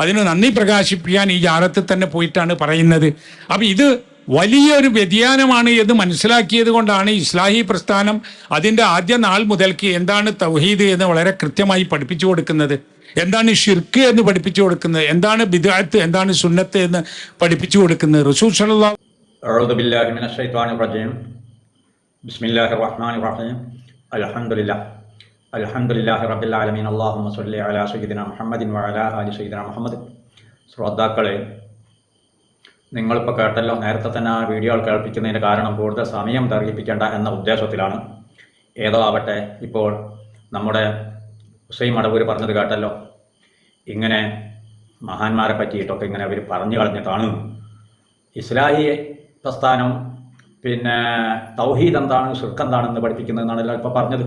അതിന് നന്ദി പ്രകാശിപ്പിക്കാൻ ഈ ജാലത്തിൽ തന്നെ പോയിട്ടാണ് പറയുന്നത്. അപ്പം ഇത് വലിയൊരു വ്യതിയാനമാണ് എന്ന് മനസ്സിലാക്കിയത് കൊണ്ടാണ് ഇസ്ലാഹി പ്രസ്ഥാനം അതിന്റെ ആദ്യ നാൾ മുതൽക്ക് എന്താണ് തൗഹീദ് എന്ന് വളരെ കൃത്യമായി പഠിപ്പിച്ചു കൊടുക്കുന്നത്. എന്താണ് ഷിർക്ക് എന്ന് പഠിപ്പിച്ചു കൊടുക്കുന്നത്. എന്താണ് ബിദാത്ത് എന്താണ് സുന്നത്ത് എന്ന് പഠിപ്പിച്ചു കൊടുക്കുന്നത്. റസൂൽ സല്ലല്ലാഹു അലഹമുല്ലാഹി റബ്ബിൽ ആലമീൻ. അള്ളാഹുമ്മ സല്ലി അല സയ്യിദിന മുഹമ്മദിൻ വഅല അലി സയ്യിദിന മുഹമ്മദ്. ശ്രോതാക്കളെ നിങ്ങളിപ്പോൾ കേട്ടല്ലോ നേരത്തെ തന്നെ ആ വീഡിയോ കേൾപ്പിക്കുന്നതിന്റെ കാരണം കൂടുതൽ സമയം തർക്കിപ്പിക്കേണ്ട എന്ന ഉദ്ദേശത്തിലാണ്. ഏതോ ആവട്ടെ ഇപ്പോൾ നമ്മുടെ ഹുസൈൻ മടവൂര് പറഞ്ഞത് കേട്ടല്ലോ. ഇങ്ങനെ മഹാന്മാരെ പറ്റിയിട്ടൊക്കെ ഇങ്ങനെ അവർ പറഞ്ഞു കളഞ്ഞിട്ടാണ് ഇസ്ലാഹി പ്രസ്ഥാനം പിന്നെ തൗഹീദ് എന്താണ് ശുർക്ക് എന്താണെന്ന് പഠിപ്പിക്കുന്നതെന്നാണല്ലോ ഇപ്പോൾ പറഞ്ഞത്.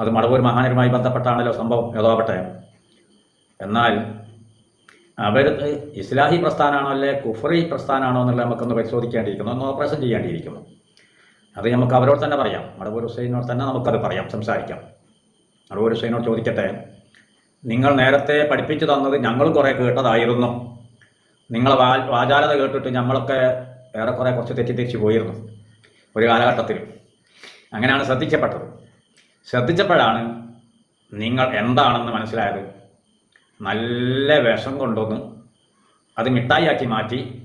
അത് മടവൂർ മഹാനരുമായി ബന്ധപ്പെട്ടാണല്ലോ സംഭവം. യഥാപട്ടെ എന്നാൽ അവർ ഇസ്ലാഹി പ്രസ്ഥാനമാണോ അല്ലെ കുഫറി പ്രസ്ഥാനമാണോ എന്നുള്ളത് നമുക്കൊന്ന് പരിശോധിക്കേണ്ടിയിരിക്കുന്നു. ഒന്ന് ഓപ്പറേഷൻ ചെയ്യേണ്ടിയിരിക്കുന്നു. അത് നമുക്ക് അവരോട് തന്നെ പറയാം. മടവൂർ ഹുസൈനോട് തന്നെ നമുക്കത് പറയാം സംസാരിക്കാം. മടവൂർ ഹുസൈനോട് ചോദിക്കട്ടെ നിങ്ങൾ നേരത്തെ പഠിപ്പിച്ചു തന്നത് ഞങ്ങൾ കുറേ കേട്ടതായിരുന്നു. നിങ്ങൾ വാ വാചാലത കേട്ടിട്ട് നമ്മളൊക്കെ ഏറെക്കുറെ കുറച്ച് തെറ്റിദ്ധരിച്ച് പോയിരുന്നു ഒരു കാലഘട്ടത്തിൽ. അങ്ങനെയാണ് ശ്രദ്ധിക്കപ്പെട്ടത്. ശ്രദ്ധിച്ചപ്പോഴാണ് നിങ്ങൾ എന്താണെന്ന് മനസ്സിലായത്. നല്ല വിഷം കൊണ്ടുവന്ന്. അത് മിഠായിയാക്കി മാറ്റി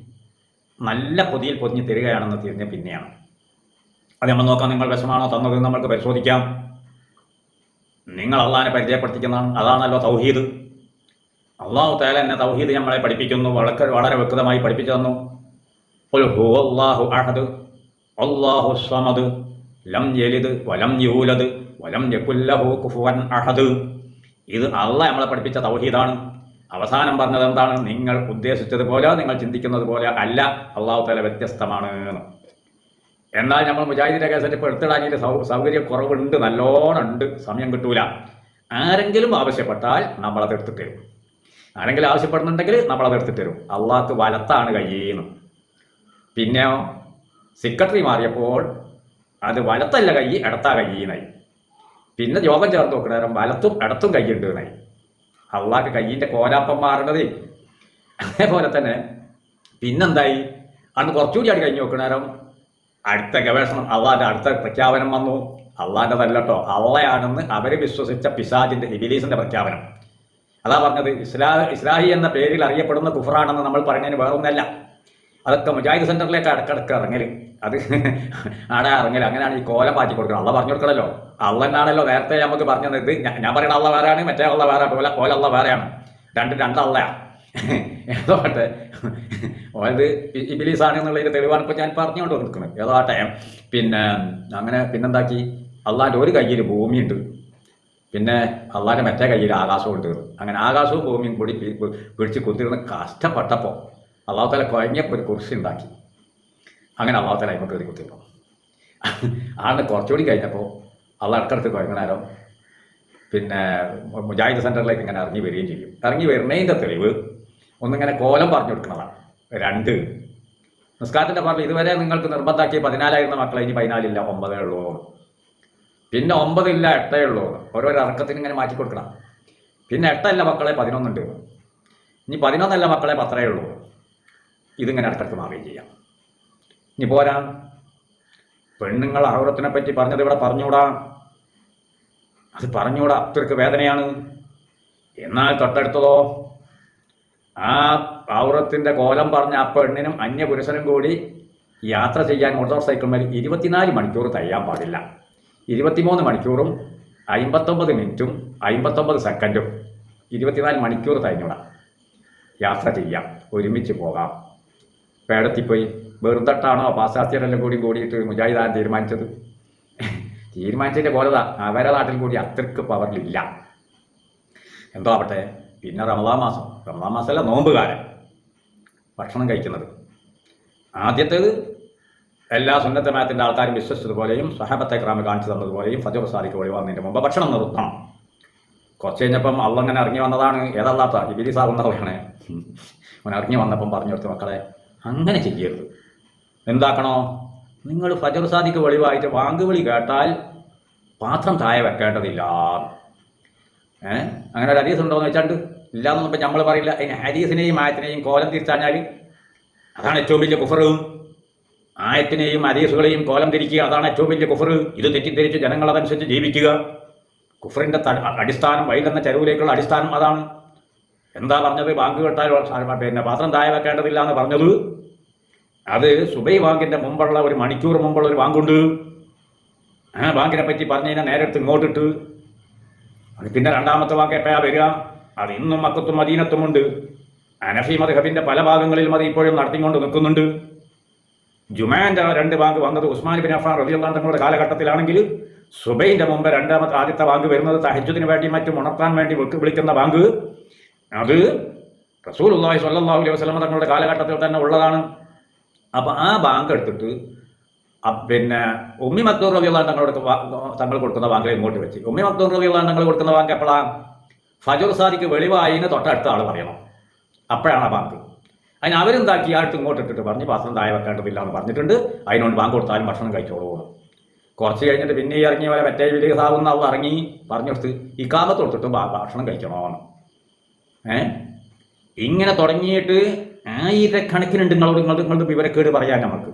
നല്ല പൊതിയിൽ പൊതിഞ്ഞ് തരികയാണെന്ന് തിരിഞ്ഞ പിന്നെയാണ്. അത് നമ്മൾ നോക്കാം നിങ്ങൾ വിഷമാണോ തന്നത് നമ്മൾക്ക് പരിശോധിക്കാം. നിങ്ങൾ അള്ളാഹിനെ പരിചയപ്പെടുത്തിക്കുന്നതാണ് അതാണല്ലോ തൗഹീദ്. അള്ളാഹു താല എന്നെ തൗഹീദ് നമ്മളെ പഠിപ്പിക്കുന്നു വളരെ വളരെ വ്യക്തമായി പഠിപ്പിച്ചു തന്നു. അള്ളാഹു അഹദ് അള്ളാഹു സമദ് ലം യലിദ് വലം യൂലദ് വലം യകുല്ലഹു കുഫുവൻ അഹദ്. ഇത് അള്ള നമ്മളെ പഠിപ്പിച്ച തൗഹീദാണ്. അവസാനം പറഞ്ഞത് എന്താണ്? നിങ്ങൾ ഉദ്ദേശിച്ചതുപോലെ നിങ്ങൾ ചിന്തിക്കുന്നത് പോലെ അല്ല. അള്ളാഹു തല വ്യത്യസ്തമാണ്. എന്ന്. എന്നാൽ നമ്മൾ മുജാഹിദിന്റെ കേസിൽ ഇപ്പോൾ എടുത്തിടാനിന്റെ സൗ സൗകര്യ കുറവുണ്ട് നല്ലോണം ഉണ്ട്. സമയം കിട്ടൂല. ആരെങ്കിലും ആവശ്യപ്പെട്ടാൽ നമ്മളത് എടുത്തിട്ട് തരും. ആരെങ്കിലും ആവശ്യപ്പെടുന്നുണ്ടെങ്കിൽ നമ്മളത് എടുത്തിട്ട് തരും. അള്ളാഹ്ക്ക് വലത്താണ് കയ്യേന്ന്. പിന്നെ സെക്രട്ടറി മാറിയപ്പോൾ അത് വലത്തല്ല കൈ ഇടത്താ കയ്യെന്നായി. പിന്നെ യോഗം ചേർത്ത് നോക്കണേരം വലത്തും ഇടത്തും കൈയുണ്ട് എന്നായി. അള്ളാക്ക് കയ്യിന്റെ കോലാപ്പം മാറണതേ. അതേപോലെ തന്നെ പിന്നെന്തായി? അന്ന് കുറച്ചുകൂടി ആണ് കഴിഞ്ഞ് നോക്കണേരം അടുത്ത ഗവേഷണം അള്ളാന്റെ അടുത്ത പ്രഖ്യാപനം വന്നു. അള്ളാന്റെതല്ലട്ടോ അള്ളയാണെന്ന് അവർ വിശ്വസിച്ച പിശാജിന്റെ ഇബിലീസിന്റെ പ്രഖ്യാപനം. അതാ പറഞ്ഞത് ഇസ്ലാ ഇസ്ലാഹി എന്ന പേരിൽ അറിയപ്പെടുന്ന കുഫറാണെന്ന് നമ്മൾ പറയുന്നതിന് വേറൊന്നല്ല. അതൊക്കെ മുജാഹിദ് സെന്ററിലേക്ക് ഇടക്കിടക്ക് ഇറങ്ങൽ. അത് ആടെ ഇറങ്ങൽ. അങ്ങനെയാണ് ഈ കോലം പാറ്റി കൊടുക്കുന്നത് അള്ള പറഞ്ഞു കൊടുക്കണല്ലോ. അള്ളനാണല്ലോ നേരത്തെ നമുക്ക് പറഞ്ഞു തന്നത് ഞാൻ- പറയണ അള്ള വേറെയാണ് മറ്റേ അള്ള വേറെ പോലെ കോല അള്ള വേറെയാണ്. രണ്ട് രണ്ടള്ളയാ ഏതോട്ടെ ഓരത് ഇബിലീസാണ് എന്നുള്ളതിന്റെ തെളിവാണ് ഇപ്പോൾ ഞാൻ പറഞ്ഞുകൊണ്ട് നിൽക്കുന്നത് ഏതോട്ടെ പിന്നെ അങ്ങനെ പിന്നെന്താക്കി? അള്ളാന്റെ ഒരു കയ്യിൽ ഭൂമിയുണ്ട്. പിന്നെ അള്ളാന്റെ മറ്റേ കയ്യിൽ ഉണ്ട്. അങ്ങനെ ആകാശവും ഭൂമിയും കൂടി പിടിച്ച് കുത്തിരുന്ന് കഷ്ടപ്പെട്ടപ്പോൾ അള്ളാഹു തല കുഴഞ്ഞപ്പോൾ ഒരു കുറിശി ഉണ്ടാക്കി. അങ്ങനെ അള്ളാഹു തല അതിമ കയറി കുത്തിയിരുന്നു ആണ് കുറച്ചുകൂടി കഴിഞ്ഞപ്പോൾ അള്ളാഹ് അടുത്തടുത്ത് കുഴങ്ങണേരം പിന്നെ മുജാഹിദ് സെന്ററിലേക്ക് ഇങ്ങനെ ഇറങ്ങി വരികയും ചെയ്യും. ഇറങ്ങി വരുന്നതിന്റെ തെളിവ് ഒന്നിങ്ങനെ കോലം പറഞ്ഞു കൊടുക്കുന്നതാണ്. രണ്ട് നിസ്കാരത്തിന്റെ പറഞ്ഞു ഇതുവരെ നിങ്ങൾക്ക് നിർബന്ധമാക്കിയ പതിനാലായിരുന്ന മക്കളെ ഇനി പതിനാലില്ല ഒമ്പതേ ഉള്ളൂ. പിന്നെ ഒമ്പതില്ല എട്ടേ ഉള്ളൂ. ഓരോരോ ഇറക്കത്തിന് ഇങ്ങനെ മാറ്റി കൊടുക്കണം. പിന്നെ എട്ടല്ല മക്കളെ പതിനൊന്നുണ്ട്. ഇനി പതിനൊന്നല്ല മക്കളെ പത്രേ ഉള്ളൂ. ഇതിങ്ങനെ അടുത്തടുത്ത് മാറുകയും ചെയ്യാം. ഇനി പോരാ. പെണ്ണുങ്ങൾ ആഹുറത്തിനെ പറ്റി പറഞ്ഞത് ഇവിടെ പറഞ്ഞുകൂടാ? അത് പറഞ്ഞുകൂടാ. അത്രയ്ക്ക് വേദനയാണ്. എന്നാൽ തൊട്ടടുത്തതോ? ആ ഔറത്തിന്റെ കോലം പറഞ്ഞ ആ പെണ്ണിനും അന്യപുരുഷനും കൂടി യാത്ര ചെയ്യാൻ മോട്ടോർ സൈക്കിളിന്മേൽ ഇരുപത്തിനാല് മണിക്കൂർ തയ്യാൻ പാടില്ല. ഇരുപത്തിമൂന്ന് മണിക്കൂറും അമ്പത്തൊമ്പത് മിനിറ്റും അമ്പത്തൊമ്പത് സെക്കൻഡും ഇരുപത്തിനാല് മണിക്കൂർ തയ്ഞ്ഞൂടാം യാത്ര ചെയ്യാം. ഒരുമിച്ച് പോകാം. പേടത്തിപ്പോയി വെറുതെട്ടാണോ? പാശ്ചാത്യരെല്ലാം കൂടി കൂടിയിട്ട് മുജാഹിദാൻ തീരുമാനിച്ചത്. തീരുമാനിച്ചതിന്റെ പോലതാ അവരെ നാട്ടിൽ കൂടി അത്രയ്ക്ക് പവറിലില്ല. എന്തോ ആവട്ടെ പിന്നെ റമദാൻ മാസം. റമദാൻ മാസമല്ല നോമ്പുകാരൻ ഭക്ഷണം കഴിക്കുന്നത്. ആദ്യത്തേത് എല്ലാ സുന്നത്തമായത്തിന്റെ ആൾക്കാരും വിശ്വസിച്ചതുപോലെയും സഹബത്തെ ക്രാമ കാണിച്ചു തന്നതുപോലെയും ഫജർ സാദിക്ക് ഒഴിവാകുന്നതിന്റെ മുമ്പ് ഭക്ഷണം നിർത്തണം. കുറച്ച് കഴിഞ്ഞപ്പം അള്ളങ്ങനെ ഇറങ്ങി വന്നതാണ്. ഏതല്ലാത്ത ഇബിലിസ് ആകുന്നവരാണ് അവൻ ഇറങ്ങി വന്നപ്പം പറഞ്ഞു കൊടുത്തു മക്കളെ അങ്ങനെ ചെയ്യരുത്. എന്താക്കണോ? നിങ്ങൾ ഫജർ സാദിക്ക് വെളിവായിട്ട് വാങ്കുവിളി കേട്ടാൽ പാത്രം താഴെ വെക്കേണ്ടതില്ല. ഏ? അങ്ങനെ ഒരു ഹരീസ് ഉണ്ടോ എന്ന് വെച്ചാണ്ട് ഇല്ലാന്നൊന്നും നമ്മൾ പറയില്ല അതിന് ഹരീസിനെയും ആയത്തിനെയും കോലം തിരിച്ചാഞ്ഞാൽ അതാണ് ഏറ്റവും വലിയ കുഫർ ആയത്തിനെയും ഹരീസുകളെയും കോലം തിരിക്കുക അതാണ് ഏറ്റവും വലിയ കുഫർ ഇത് തെറ്റിദ്ധരിച്ച് ജനങ്ങൾ അതനുസരിച്ച് ജീവിക്കുക. കുഫറിന്റെ അടിസ്ഥാനം വൈകുന്ന ചരുവിലേക്കുള്ള അടിസ്ഥാനം അതാണ്. എന്താ പറഞ്ഞത്? ബാങ്ക് കെട്ടാൻ പിന്നെ പാത്രം താഴെ വെക്കേണ്ടതില്ല എന്ന് പറഞ്ഞത്? അത് സുബൈ ബാങ്കിന്റെ മുമ്പുള്ള ഒരു മണിക്കൂർ മുമ്പുള്ള ഒരു ബാങ്കുണ്ട്. ആ ബാങ്കിനെ പറ്റി പറഞ്ഞു കഴിഞ്ഞാൽ നേരെ എടുത്ത് ഇങ്ങോട്ടിട്ട്. അത് പിന്നെ രണ്ടാമത്തെ വാക്ക് എപ്പോഴാ വരിക? അത് ഇന്നും മക്കത്തും മദീനത്തുമുണ്ട് അനഫി മദ്ഹബിന്റെ പല ഭാഗങ്ങളിലും അത് ഇപ്പോഴും നടത്തിക്കൊണ്ട് നിൽക്കുന്നുണ്ട്. ജുമാന്റെ രണ്ട് ബാങ്ക് വന്നത് ഉസ്മാൻ ബിൻ അഫാൻ റബിയുള്ള തങ്ങളുടെ കാലഘട്ടത്തിലാണെങ്കിൽ സുബൈന്റെ മുമ്പ് രണ്ടാമത്തെ ആദ്യത്തെ ബാങ്ക് വരുന്നത് തഹജുദിന് വേണ്ടി മറ്റും ഉണർത്താൻ വേണ്ടി വിളിക്ക് വിളിക്കുന്ന ബാങ്ക് അത് റസൂൽ അള്ളാഹി സ്വല്ലല്ലാഹു അലൈഹി വസല്ലം തങ്ങളുടെ കാലഘട്ടത്തിൽ തന്നെ ഉള്ളതാണ്. അപ്പോൾ ആ ബാങ്ക് എടുത്തിട്ട് പിന്നെ ഉമ്മി മക്തൂർ റബിയുള്ള തങ്ങളുടെ തങ്ങൾ കൊടുക്കുന്ന ബാങ്കിൽ ഇങ്ങോട്ട് വെച്ച്. ഉമ്മി മക്തൂർ റബിയുള്ള തങ്ങൾ കൊടുക്കുന്ന ബാങ്ക് എപ്പോഴാണ് ഫജുർ സാദിക്ക് വെളിവായിന് തൊട്ടടുത്ത ആൾ പറയണം. അപ്പോഴാണ് ആ ബാങ്ക് അതിന് അവരെന്താക്കി? അടുത്ത് ഇങ്ങോട്ട് ഇട്ടിട്ട് പറഞ്ഞ് പാത്രം താഴെ വെക്കേണ്ടതില്ല എന്ന് പറഞ്ഞിട്ടുണ്ട്. അതിനോട് ബാങ്ക് കൊടുത്താലും ഭക്ഷണം കഴിച്ചോളൂ. കുറച്ച് കഴിഞ്ഞിട്ട് പിന്നെ ഈ ഇറങ്ങിയ പോലെ മറ്റേ വലിയ സാവുന്ന അവൾ ഇറങ്ങി പറഞ്ഞു കൊടുത്ത് ഈ കാമത്ത് കൊടുത്തിട്ട് ഭക്ഷണം കഴിക്കണമെന്ന് ഇങ്ങനെ തുടങ്ങിയിട്ട് ആയിരക്കണക്കിനുണ്ട് നിങ്ങളോട് നിങ്ങൾ നിങ്ങളുടെ വിവരക്കേട് പറയാൻ നമുക്ക്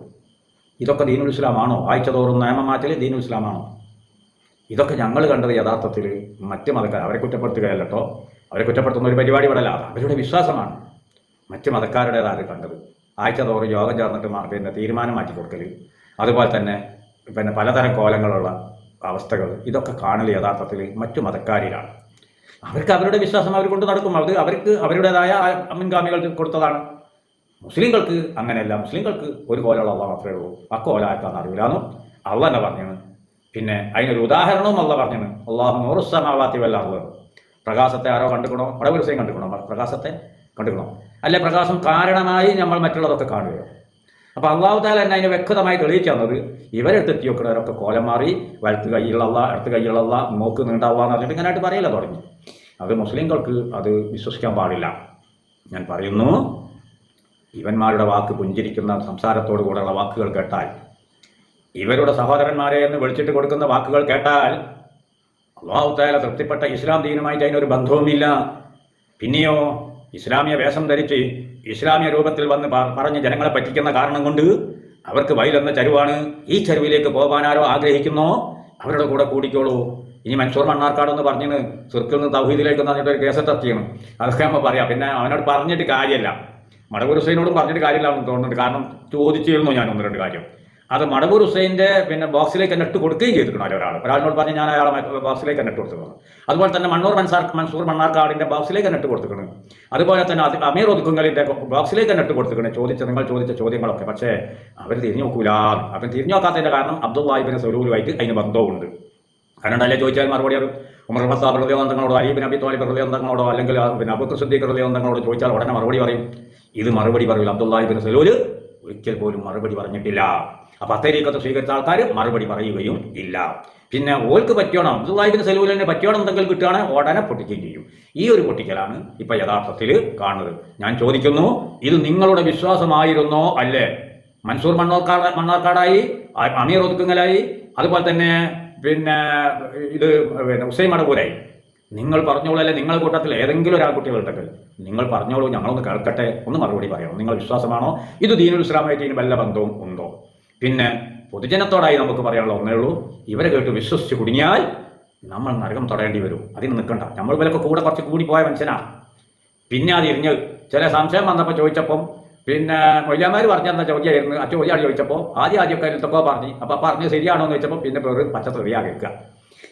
ഇതൊക്കെ ദീനുൽ ഇസ്ലാമാണോ? ആഴ്ച തോറും നിയമമാറ്റൽ ദീനുൽ ഇസ്ലാമാണോ? ഇതൊക്കെ ഞങ്ങൾ കണ്ടത് യഥാർത്ഥത്തിൽ മറ്റ് മതക്കാർ അവരെ കുറ്റപ്പെടുത്തുകയല്ല കേട്ടോ അവരെ കുറ്റപ്പെടുത്തുന്ന ഒരു പരിപാടി ഇവിടെ അവരുടെ വിശ്വാസമാണ്. മറ്റ് മതക്കാരുടേതാണ് കണ്ടത്. ആഴ്ച തോറും യോഗം ചേർന്നിട്ട് പിന്നെ തീരുമാനം മാറ്റി കൊടുക്കൽ അതുപോലെ തന്നെ പിന്നെ പലതരം കോലങ്ങളുള്ള അവസ്ഥകൾ. ഇതൊക്കെ കാണൽ യഥാർത്ഥത്തിൽ മറ്റു മതക്കാരിലാണ്. അവർക്ക് അവരുടെ വിശ്വാസം അവർ കൊണ്ട് നടക്കും. അത് അവർക്ക് അവരുടേതായ മുൻഗാമികൾ കൊടുത്തതാണ്. മുസ്ലിങ്ങൾക്ക് അങ്ങനെയല്ല. മുസ്ലിങ്ങൾക്ക് ഒരു കോലുള്ള അള്ള മാത്രമേ ഉള്ളൂ. ആ കോല ആർക്കാന്ന് അറിയില്ലാന്നു അള്ള തന്നെ പറഞ്ഞാണ്. പിന്നെ അതിനൊരു ഉദാഹരണവും അള്ള പറഞ്ഞാണ്. അള്ളാഹു നൂറുസമാവാത്തി വല്ലാറുള്ളത് പ്രകാശത്തെ ആരോ കണ്ടുക്കണോ? വടവുരസയും കണ്ടുക്കണോ? പ്രകാശത്തെ കണ്ടുക്കണോ? അല്ലെ പ്രകാശം കാരണമായി നമ്മൾ മറ്റുള്ളതൊക്കെ കാണുകയോ? അപ്പോൾ അള്ളാഹു താല എന്നെ അതിനെ വ്യക്തമായി തെളിയിച്ചു തന്നത് ഇവരെടുത്തെത്തി വെക്കുന്നവരൊക്കെ കോലം മാറി വലത്ത് കൈയിലുള്ള അടുത്ത് കൈയുള്ള അള്ള മൂക്ക് നീണ്ടാവുക എന്ന് പറഞ്ഞിട്ട് ഇങ്ങനെയായിട്ട് പറയില്ല തുടങ്ങി. അത് മുസ്ലിങ്ങൾക്ക് അത് വിശ്വസിക്കാൻ പാടില്ല. ഞാൻ പറയുന്നു ഇവന്മാരുടെ വാക്ക് പുഞ്ചിരിക്കുന്ന സംസാരത്തോടു കൂടെയുള്ള വാക്കുകൾ കേട്ടാൽ ഇവരുടെ സഹോദരന്മാരെ എന്ന് വിളിച്ചിട്ട് കൊടുക്കുന്ന വാക്കുകൾ കേട്ടാൽ അള്ളാഹുത്തായാല തൃപ്തിപ്പെട്ട ഇസ്ലാം ദീനുമായിട്ട് അതിനൊരു ബന്ധവുമില്ല. പിന്നെയോ ഇസ്ലാമിയ വേഷം ധരിച്ച് ഇസ്ലാമിയ രൂപത്തിൽ വന്ന് പറഞ്ഞ് ജനങ്ങളെ പറ്റിക്കുന്ന കാരണം കൊണ്ട് അവർക്ക് വയലെന്ന ചരുവാണ്. ഈ ചരുവിലേക്ക് പോകാനാരോ ആഗ്രഹിക്കുന്നോ അവരുടെ കൂടെ കൂടിക്കോളൂ. ഇനി മൻസൂർ മണ്ണാർക്കാട് എന്ന് പറഞ്ഞിന് സുർക്കിൽ നിന്ന് തൗഹീദിലേക്ക് എന്ന് പറഞ്ഞിട്ട് ഒരു കേസറ്റ് എത്തിയാണ് അതൊക്കെ നമ്മൾ പറയാം. പിന്നെ അവനോട് പറഞ്ഞിട്ട് കാര്യമല്ല. മടവൂർ ഹുസൈനോടും പറഞ്ഞിട്ട് കാര്യമില്ലാന്ന് തോന്നുന്നുണ്ട്. കാരണം ചോദിച്ചിരുന്നു ഞാൻ ഒന്ന് രണ്ട് കാര്യം. അത് മടവൂർ ഹുസൈന്റെ പിന്നെ ബോക്സിലേക്ക് തന്നെ ഇട്ട് കൊടുക്കുകയും ചെയ്തിട്ടുണ്ട് ഒരാൾ ഒരാളിനോട് പറഞ്ഞ് ഞാൻ അയാളെ ബോക്സിലേക്ക് തന്നെ ഇട്ട് കൊടുത്തിരുന്നു അതുപോലെ തന്നെ മണ്ണൂർ മൻസാർ മൻസൂർ മണ്ണാർക്കാടിന്റെ ബോക്സിലേക്ക് തന്നെ ഇട്ട് കൊടുത്തിരിക്കണം അതുപോലെ തന്നെ അത് അമീർ ഒതുക്കുങ്ങളിന്റെ ബോക്സിലേക്ക് തന്നെ ഇട്ട് ചോദിച്ച നിങ്ങൾ ചോദിച്ച ചോദ്യങ്ങളൊക്കെ. പക്ഷേ അവർ തിരിഞ്ഞു നോക്കൂല. അവൻ തിരിഞ്ഞു നോക്കാത്തതിന്റെ കാരണം അബ്ദുല്ലാഹിബിന് സ്വരൂലുമായിട്ട് അതിന് ബന്ധവുമുണ്ട്. അല്ലേ ചോദിച്ചാൽ മറുപടി അറിയും ഉമർ ഖത്താബ് ഹൃദയബന്ധങ്ങളോടോ അലീബിൻ അബി തോലി ഹൃദയബന്ധങ്ങളോടോ അല്ലെങ്കിൽ പിന്നെ അബുക്ക് സുദ്ദീഖ് ഹൃദയബന്ധങ്ങളോട് ചോദിച്ചാൽ ഉടനെ മറുപടി പറയും. ഇത് മറുപടി പറയില്ല അബ്ദുല്ലാഹിബിൻ സലൂൽ ഒരിക്കൽ പോലും മറുപടി പറഞ്ഞിട്ടില്ല. അപ്പം അത്തരീക്കത്ത് സ്വീകരിച്ച ആൾക്കാർ മറുപടി പറയുകയും ഇല്ല. പിന്നെ ഓൾക്ക് പറ്റിയോണം അബ്ദുല്ലാഹിബിൻ സലൂലിനെ പറ്റിയോണം എന്തെങ്കിലും കിട്ടുകയാണെങ്കിൽ ഉടനെ പൊട്ടിക്കുകയും ചെയ്യും. ഈ ഒരു പൊട്ടിക്കലാണ് ഇപ്പം യഥാർത്ഥത്തിൽ കാണുന്നത്. ഞാൻ ചോദിക്കുന്നു ഇത് നിങ്ങളുടെ വിശ്വാസമായിരുന്നോ? അല്ലേ? മൻസൂർ മണ്ണോർക്കാട് മണ്ണാർക്കാടായി അമീർ ഒതുക്കുങ്ങലായി അതുപോലെ തന്നെ പിന്നെ ഇത് പിന്നെ ഉസൈമാണ് പോരായി നിങ്ങൾ പറഞ്ഞോളൂ അല്ലെ നിങ്ങളുടെ കൂട്ടത്തിൽ ഏതെങ്കിലും ഒരാൾ കുട്ടികൾ ഉണ്ടെങ്കിൽ നിങ്ങൾ പറഞ്ഞോളൂ ഞങ്ങളൊന്ന് കേൾക്കട്ടെ ഒന്ന് മറുപടി പറയണം. നിങ്ങൾ വിശ്വാസമാണോ? ഇത് ദീനുൽ ഇസ്ലാമായിട്ട് ഇതിന് വല്ല ബന്ധവും ഉണ്ടോ? പിന്നെ പൊതുജനത്തോടായി നമുക്ക് പറയാനുള്ള ഒന്നേ ഉള്ളൂ ഇവരെ കേട്ട് വിശ്വസിച്ച് കുടുങ്ങിയാൽ നമ്മൾ നരകം തൊടേണ്ടി വരും. അതിന് നിൽക്കണ്ട. നമ്മൾ ഇവരൊക്കെ കൂടെ കുറച്ച് കൂടി പോയ മനുഷ്യനാണ് പിന്നെ അത് ഇരിഞ്ഞ് ചില സംശയം വന്നപ്പോൾ ചോദിച്ചപ്പം പിന്നെ മൊയ്യാമാർ പറഞ്ഞെന്ന ചോദ്യമായിരുന്നു ആ ചോദ്യം ചോദിച്ചപ്പോൾ ആദ്യം ആദ്യമൊക്കെ എന്തൊക്കെ പറഞ്ഞു. അപ്പോൾ പറഞ്ഞ് ശരിയാണോ എന്ന് ചോദിച്ചപ്പോൾ പിന്നെ പേര് പച്ചത്തെറിയാ കേൾക്കുക.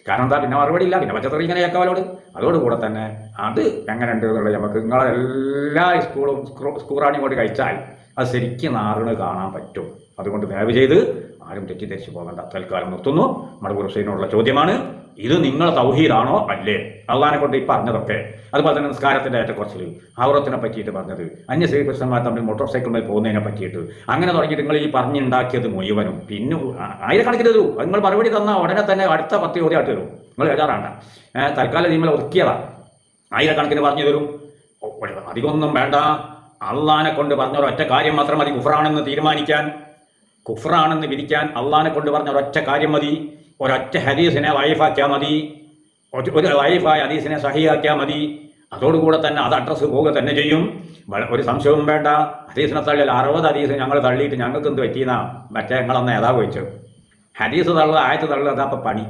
കാരണം എന്താ? പിന്നെ മറുപടി ഇല്ല. പിന്നെ പച്ചത്തെറി ഇങ്ങനെ കേൾക്കാവലോട് അതോടുകൂടെ തന്നെ അത് എങ്ങനെയുണ്ട് എന്നുള്ളത് നമുക്ക് നിങ്ങളെല്ലാ സ്കൂളും സ്കൂറാണി കൊണ്ട് കഴിച്ചാൽ അത് ശരിക്കും നാറിന് കാണാൻ പറ്റും. അതുകൊണ്ട് ദയവ് ചെയ്ത് ആരും തെറ്റിദ്ധരിച്ചു പോകേണ്ട. തൽക്കാലം നിർത്തുന്നു. മടവൂർ ഹുസൈനോടുള്ള ചോദ്യമാണ്. ഇത് നിങ്ങൾ തൗഹീദാണോ? അല്ലേ. അള്ളഹാനെ കൊണ്ട് ഈ പറഞ്ഞതൊക്കെ. അതുപോലെ തന്നെ നിസ്കാരത്തിന്റെ ഏറ്റക്കുറച്ചിൽ ഔറത്തിനെ പറ്റിയിട്ട് പറഞ്ഞത്. അന്യ ശ്രീകൃഷ്ണന്മാർ തമ്മിൽ മോട്ടോർ സൈക്കിളിൽ പോകുന്നതിനെ പറ്റിയിട്ട്. അങ്ങനെ തുടങ്ങിയിട്ട് നിങ്ങൾ ഈ പറഞ്ഞുണ്ടാക്കിയത് മുഴുവനും. പിന്നെ ആയിരക്കണക്കിന് തരൂ. നിങ്ങൾ മറുപടി തന്നാൽ ഉടനെ തന്നെ അടുത്ത പത്ത് ചോദ്യമായിട്ട് തരും നിങ്ങൾ ഏഹ് തൽക്കാലം നിങ്ങൾ ഒതുക്കിയതാണ് ആയിരക്കണക്കിന് പറഞ്ഞു തരും. അധികമൊന്നും വേണ്ട. അള്ളഹാനെ കൊണ്ട് പറഞ്ഞ ഒരൊറ്റ കാര്യം മാത്രം മതി. കുഫറാണെന്ന് തീരുമാനിക്കാൻ. കുഫറാണെന്ന് വിധിക്കാൻ. അള്ളഹാനെ കൊണ്ട് പറഞ്ഞ ഒരൊറ്റ കാര്യം മതി. ഒരൊറ്റ ഹദീസിനെ വൈഫാക്കിയാൽ മതി. ഒരു- വൈഫായ ഹദീസിനെ സഹിയാക്കിയാൽ മതി. അതോടുകൂടെ തന്നെ അത് അഡ്രസ്സ് പോവുക തന്നെ ചെയ്യും. ഒരു സംശയവും വേണ്ട. ഹദീസിനെ തള്ളിൽ അറുപത് ഹദീസ് ഞങ്ങൾ തള്ളിയിട്ട് ഞങ്ങൾക്ക് എന്ത് പറ്റിയെന്നാ? മറ്റേ ഞങ്ങളെന്ന ഏതാ ചോദിച്ചു ഹദീസ് തള്ളുക ആയത്ത് തള്ളുക അതാ പണി.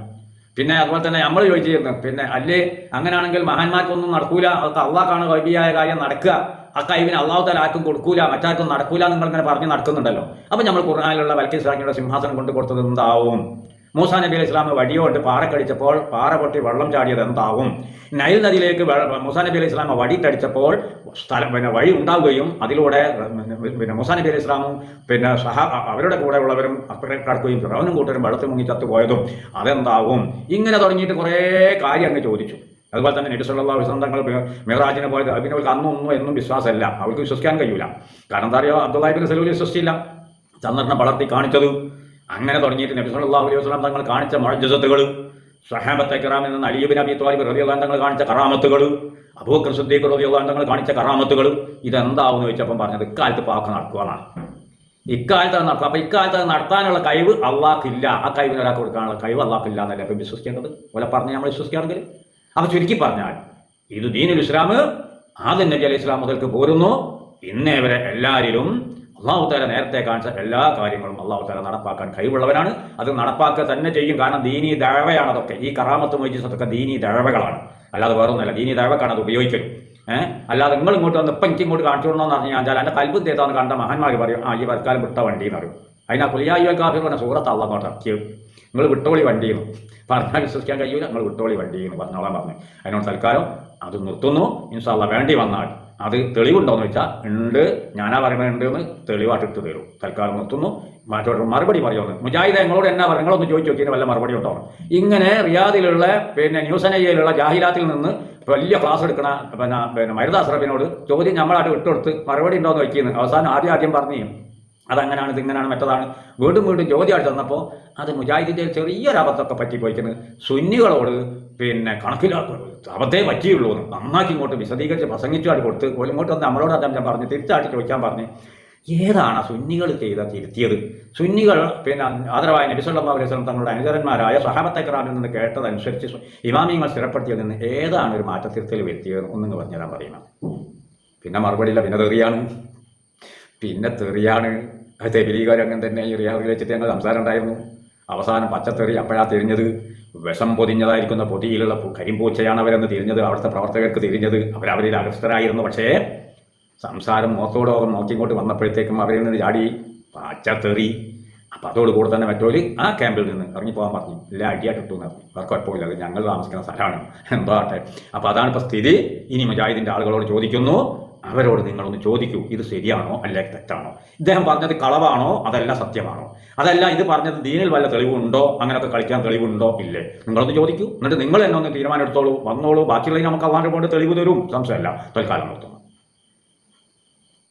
പിന്നെ അതുപോലെ തന്നെ നമ്മൾ ചോദിച്ചിരുന്നു പിന്നെ അല്ലേ അങ്ങനെയാണെങ്കിൽ മഹാന്മാർക്കൊന്നും നടക്കൂല അതൊക്കെ അള്ളാഹ്ക്കാണ് കൈബിയായ കാര്യം നടക്കുക. ആ കൈവിന് അള്ളാഹു തല ആർക്കും കൊടുക്കൂല മറ്റാർക്കും നടക്കൂല ഇങ്ങനെ പറഞ്ഞ് നടക്കുന്നുണ്ടല്ലോ. അപ്പം നമ്മൾ ഖുർആാനിലുള്ള വൽക്കിസ്ലാമിയുടെ സിംഹാസനം കൊണ്ട് കൊടുത്തത് എന്താവും? മൂസാ നബി അലൈഹി ഇസ്ലാം വടിയോട്ട് പാറക്കടിച്ചപ്പോൾ പാറ പൊട്ടി വെള്ളം ചാടിയത് എന്താവും നൈൽ നദിയിലേക്ക് മൂസാ നബി അലൈഹി ഇസ്ലാം തടിച്ചപ്പോൾ സ്ഥലം പിന്നെ വഴി ഉണ്ടാവുകയും അതിലൂടെ പിന്നെ മൂസാ നബി അലൈഹി ഇസ്ലാമും പിന്നെ സഹ അവരുടെ കൂടെ ഉള്ളവരും അപ്പുറം കടക്കുകയും ഫിറോനും കൂട്ടരും വെള്ളത്തിൽ മുങ്ങി ചത്തുപോയതും അതെന്താവും ഇങ്ങനെ തുടങ്ങിയിട്ട് കുറേ കാര്യം അങ്ങ് ചോദിച്ചു. അതുപോലെ തന്നെ നബിസുള്ള വിസന്തങ്ങൾ മെഹറാജിനെ പോയത് അതിന് അവർക്ക് അന്നും ഒന്നും എന്നും വിശ്വാസമല്ല. അവർക്ക് വിശ്വസിക്കാൻ കഴിയില്ല കാരണം എന്താ അറിയോ? അബ്ദുല്ലാഹിബിൻ സലൂലി വിശ്വസിച്ചില്ല. ചന്ദ്രനെ വളർത്തി കാണിച്ചത്. അങ്ങനെ തുടങ്ങിയിട്ട് നബി സല്ലല്ലാഹു അലൈഹി വസല്ലം തങ്ങൾ കാണിച്ച മുഅജ്ജസത്തുകൾ സഹാബത്ത് കിറാമിൽ നിന്ന് അലിയബിൻ അബി ത്വാലിബ് റളിയല്ലാഹു തങ്ങൾ കാണിച്ച കറാമത്തുകൾ അബൂബക്കർ സിദ്ദീഖ് റളിയല്ലാഹു തങ്ങൾ കാണിച്ച കറാമത്തുകൾ ഇതെന്താവെന്ന് ചോദിച്ചപ്പം പറഞ്ഞത് ഇക്കാലത്ത് പാക്ക് നടക്കുകയാണ് ഇക്കാലത്ത് അത് നടക്കും. അപ്പൊ ഇക്കാലത്ത് അത് നടത്താനുള്ള കഴിവ് അള്ളാഹ്ക്കില്ല. ആ കഴിവിന് ഒരാൾക്ക് കൊടുക്കാനുള്ള കഴിവ് അള്ളാഹ്ക്കില്ല എന്നല്ലേ അപ്പം വിശ്വസിക്കേണ്ടത്? പോലെ പറഞ്ഞ് നമ്മൾ വിശ്വസിക്കുകയാണെങ്കിൽ. അപ്പൊ ചുരുക്കി പറഞ്ഞാൽ ഇത് ദീനുൽ ഇസ്ലാം ആദ്യം നബി അലൈഹി ഇസ്ലാം മുതൽക്ക് പോരുന്നു. ഇന്നേ വരെ എല്ലാവരിലും അള്ളാഹു താല നേരത്തെ കാണിച്ച എല്ലാ കാര്യങ്ങളും അള്ളാഹു താല നടപ്പാക്കാൻ കഴിവുള്ളവരാണ് അത് നടപ്പാക്കുക തന്നെ ചെയ്യും. കാരണം ദീനി ദഴവയാണ് അതൊക്കെ ഈ കറാമത്ത് മൊയ്ജിസത്തൊക്കെ ദീനി ദഴവകളാണ്. അല്ലാതെ വേറൊന്നുമല്ല. ദീനി ദഴവക്കാണ് അത് ഉപയോഗിക്കലും. ഏഹ് അല്ലാതെ നിങ്ങൾ ഇങ്ങോട്ട് വന്ന് ഇപ്പം എനിക്ക് ഇങ്ങോട്ട് കാണിച്ചു പറഞ്ഞു കഴിഞ്ഞാൽ എന്റെ കൽബുദ്ധി ഏതാന്ന് കണ്ട മഹാന്മാർ പറയും ആ ഈ വർക്കാലം വിട്ട വണ്ടി എന്ന് പറയും. അതിനാ കുലിയായി പറഞ്ഞ സൂറത്ത് അള്ളങ്ങോട്ട് ഇറക്കിയത് നിങ്ങൾ വിട്ടോളി വണ്ടി എന്ന്. പറഞ്ഞാൽ വിശ്വസിക്കാൻ കഴിയൂല. നിങ്ങൾ വിട്ടോളി വണ്ടി എന്ന് പറഞ്ഞോളാൻ പറഞ്ഞു. അതിനോട് തൽക്കാലം അത് നിർത്തുന്നു. ഇൻഷാല്ല വേണ്ടി വന്നാൽ അത് തെളിവുണ്ടോയെന്ന് വെച്ചാൽ ഉണ്ട് ഞാനാ പറയുന്നത് ഉണ്ട് എന്ന് തെളിവായിട്ട് ഇട്ട് തരും. തൽക്കാലം നിർത്തുന്നു. മറ്റൊരു മറുപടി പറയുമെന്ന് മുജാഹിദ് ഞങ്ങളോട് എന്നാ പറയുക നിങ്ങളൊന്ന് ചോദിച്ചു നോക്കിയാൽ വല്ല മറുപടി ഉണ്ടോ? ഇങ്ങനെ റിയാദിലുള്ള പിന്നെ ന്യൂസനയ്യയിലുള്ള ജാഹിരാത്തിൽ നിന്ന് വലിയ ക്ലാസ് എടുക്കണ പിന്നെ പിന്നെ മരുദാസ് റബിനോട് ചോദ്യം നമ്മളായിട്ട് വിട്ടുകൊടുത്ത് മറുപടി ഉണ്ടോയെന്ന് വയ്ക്കുന്നു അവസാനം ആദ്യം ആദ്യം പറഞ്ഞു അതങ്ങനെയാണ് ഇതിങ്ങനെയാണ് മറ്റതാണ്. വീണ്ടും വീണ്ടും ചോദ്യമായിട്ട് തന്നപ്പോൾ അത് മുജാഹിദിന്റെ ചെറിയൊരു അബദ്ധമൊക്കെ പറ്റിപ്പോയിക്കുന്നത് സുന്നികളോട് പിന്നെ കണക്കിലാക്കും അബദ്ധേ പറ്റിയുള്ളൂ നന്നാക്കി ഇങ്ങോട്ട് വിശദീകരിച്ച് പ്രസംഗിച്ചായിട്ട് കൊടുത്ത് ഒരു ഇങ്ങോട്ട് വന്ന് നമ്മളോട് അദ്ദേഹം ഞാൻ പറഞ്ഞു തിരിച്ചാട്ടി ചോദിക്കാൻ പറഞ്ഞ് ഏതാണ് സുന്നികൾ ചെയ്ത തിരുത്തിയത്? സുന്നികൾ പിന്നെ ആദരവായ നബിസല്ലാ അലൈഹി സ്വലം തങ്ങളുടെ അനുചരന്മാരായ സഹാബത്തക്കറാമിൽ നിന്ന് കേട്ടതനുസരിച്ച് ഇമാമിയങ്ങൾ സ്ഥിരപ്പെടുത്തിയതിൽ നിന്ന് ഏതാണ് ഒരു മാറ്റത്തിരുത്തൽ വരുത്തിയത് ഒന്നിങ്ങ് പറഞ്ഞുതരാൻ പറയുന്നത് പിന്നെ മറുപടിയില്ല പിന്നെ തെറിയാണ്. പിന്നെ തെറിയാണ്. അത് തെബിലീകാർ അങ്ങനെ തന്നെ ഈ റിയാറിൽ വെച്ചിട്ട് ഞങ്ങൾ സംസാരം ഉണ്ടായിരുന്നു. അവസാനം പച്ചത്തെറി അപ്പോഴാണ് തിരിഞ്ഞത്. വിഷം പൊതിഞ്ഞതായിരിക്കുന്ന പൊതിയിലുള്ള കരിമ്പൂച്ചയാണ് അവരെന്ന് തിരിഞ്ഞത് അവിടുത്തെ പ്രവർത്തകർക്ക് തിരിഞ്ഞത്. അവരവരിൽ അകസ്ഥരായിരുന്നു പക്ഷേ സംസാരം മുഖത്തോടോകം നോക്കിങ്ങോട്ട് വന്നപ്പോഴത്തേക്കും അവരിൽ നിന്ന് ചാടി പച്ചത്തെറി അപ്പം അതോട് കൂടെ തന്നെ മറ്റോര് ആ ക്യാമ്പിൽ നിന്ന് ഇറങ്ങിപ്പോകാൻ പറഞ്ഞു. ഇല്ല അടിയായിട്ട് ഇട്ടു എന്ന് പറഞ്ഞു. വേറെ കുഴപ്പമില്ല അത് ഞങ്ങൾ താമസിക്കുന്ന സ്ഥലമാണ്. എന്താട്ടെ അപ്പോൾ അതാണ് ഇപ്പോൾ സ്ഥിതി. ഇനി മുജാഹിദിന്റെ ആളുകളോട് ചോദിക്കുന്നു അവരോട് നിങ്ങളൊന്ന് ചോദിക്കൂ ഇത് ശരിയാണോ അല്ലെ തെറ്റാണോ? ഇദ്ദേഹം പറഞ്ഞത് കളവാണോ? അതല്ല സത്യമാണോ? അതല്ല ഇത് പറഞ്ഞത് ദീനിൽ വല്ല തെളിവുണ്ടോ? അങ്ങനെയൊക്കെ കളിക്കാൻ തെളിവുണ്ടോ? ഇല്ലേ. നിങ്ങളൊന്ന് ചോദിക്കൂ. എന്നിട്ട് നിങ്ങൾ എന്നെ ഒന്ന് തീരുമാനം എടുത്തോളൂ വന്നോളൂ. ബാക്കിയുള്ളതിന് നമുക്ക് അള്ളാന്റെ കൊണ്ട് തെളിവ് തരും. സംശയമല്ല. തൽക്കാലം നിർത്തുന്നു.